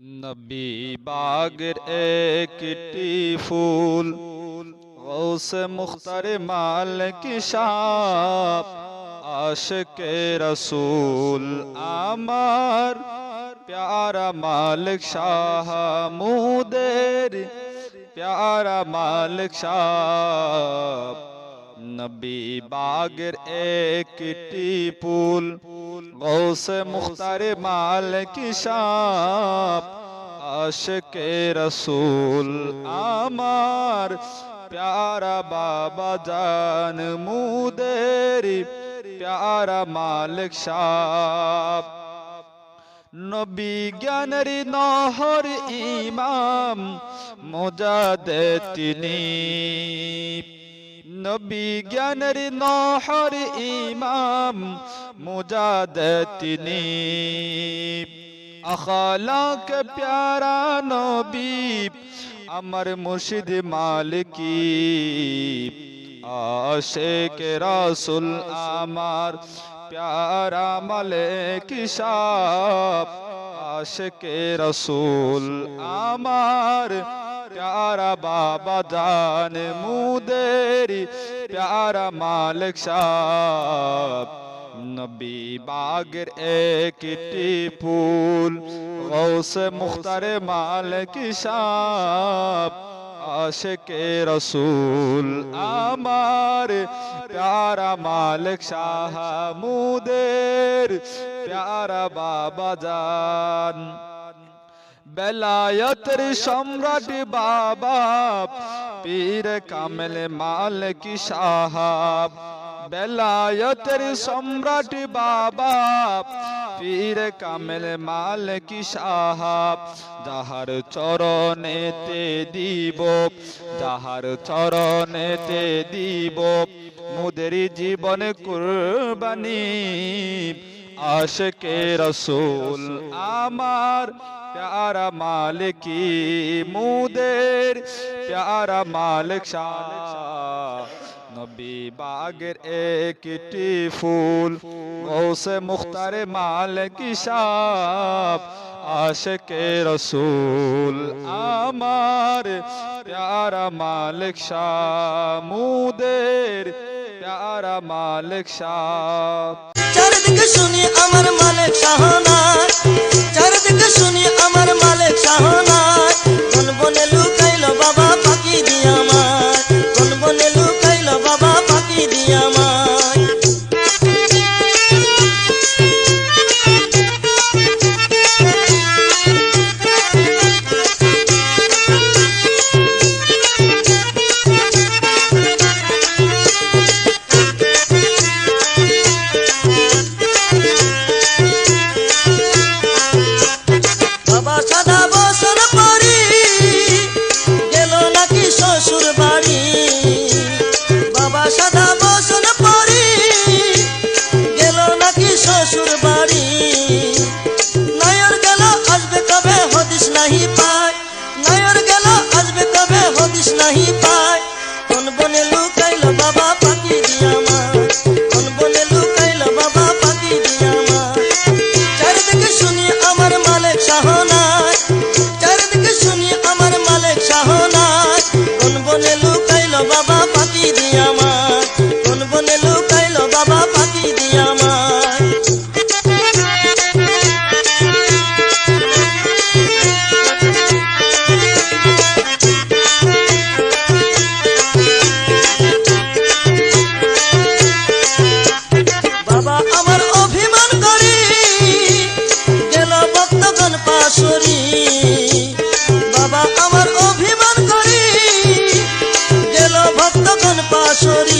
نبی باغر ایکٹی پھول غوث مختر مال کی شاپ عاشق رسول آمار پیارا مالک شاہ مودیر پیارا مالک شاہ নবী বাগের একটি পুল গৌসে মুখতার মালিক সাপ, আশকে রসুল আমার প্যারা বাবা জান মুদের প্যারা মালিক সাপ। নবী জ্ঞানের নহর ইমাম মোজাদে তিনি। নবী জ্ঞানের নহর ইমাম মুজাদে তিনি। আখালাক প্যারা নবী, আমার মুর্শিদ মালিকি। আশেক রাসুল আমার প্যারা মালিক সাপ আশেকে রসুল আমার پیارا بابا جان منہ دیری پیارا مالک شاہ نبی باگر ایک پول غوث مختار مالک شاہ عاشق رسول آمار پیارا مالک شاہ مودیر پیارا بابا جان বেলায়তের সম্রাট বাবা, পীর কামেল মালিক সাহাব। বেলায়তের সম্রাট বাবা, পীর কামেল মালিক সাহাব। যাহার চরণেতে দিব, যাহার চরণেতে দিব। মুদের জীবন কুরবানি عاشق رسول، آمار، پیارا مالکی مودر پیارا مالک شاہ، نبی باگر ایکٹی فول غوث مختار مالکی شاہ عاشق رسول، آمار، پیارا مالک شاہ مودر پیارا مالک شاہ۔ শুনি আমার মানে চাহনা চারিদিকে শুনি sorry.